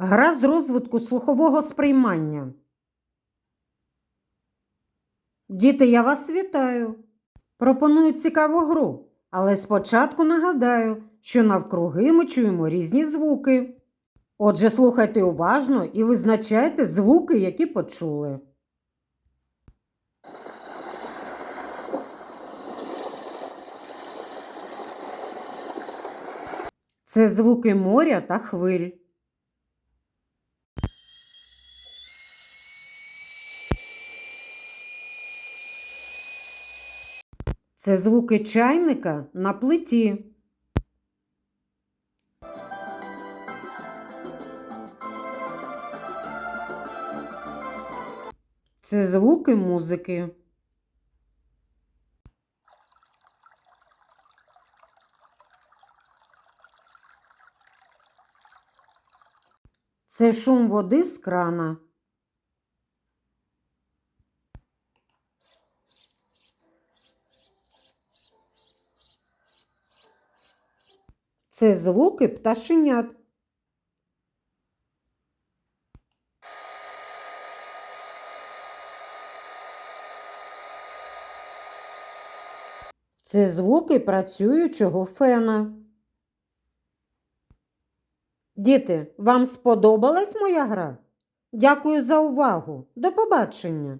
Гра з розвитку слухового сприймання. Діти, я вас вітаю. Пропоную цікаву гру, але спочатку нагадаю, що навкруги ми чуємо різні звуки. Отже, слухайте уважно і визначайте звуки, які почули. Це звуки моря та хвиль. Це звуки чайника на плиті. Це звуки музики. Це шум води з крана. Це звуки пташенят. Це звуки працюючого фена. Діти, вам сподобалась моя гра? Дякую за увагу. До побачення!